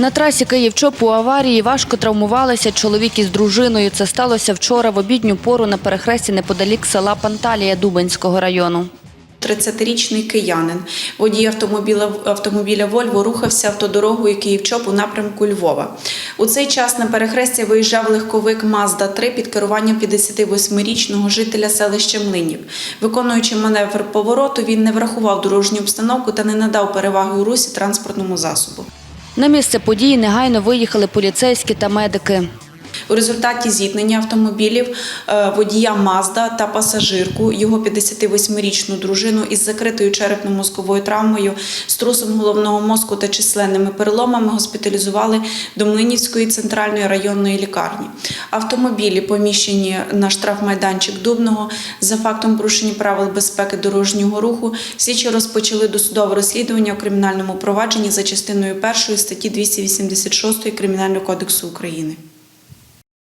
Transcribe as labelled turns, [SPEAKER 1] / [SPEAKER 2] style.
[SPEAKER 1] На трасі Київ-Чоп у аварії важко травмувалися чоловік із дружиною. Це сталося вчора в обідню пору на перехресті неподалік села Панталія Дубенського району.
[SPEAKER 2] 30-річний киянин. Водій автомобіля, автомобіля «Вольво» рухався автодорогою Київ-Чоп у напрямку Львова. У цей час на перехрестя виїжджав легковик «Мазда-3» під керуванням 58-річного жителя селища Млинів. Виконуючи маневр повороту, він не врахував дорожню обстановку та не надав переваги у русі транспортному засобу.
[SPEAKER 1] На місце події негайно виїхали поліцейські та медики.
[SPEAKER 2] У результаті зіткнення автомобілів е, водія Мазда та пасажирку, його 58-річну дружину із закритою черепно-мозковою травмою, струсом головного мозку та численними переломами госпіталізували до Млинівської центральної районної лікарні. Автомобілі поміщені на штрафмайданчик Дубного за фактом порушення правил безпеки дорожнього руху. Слідчі розпочали досудове розслідування у кримінальному провадженні за частиною 1 статті 286 Кримінального кодексу України.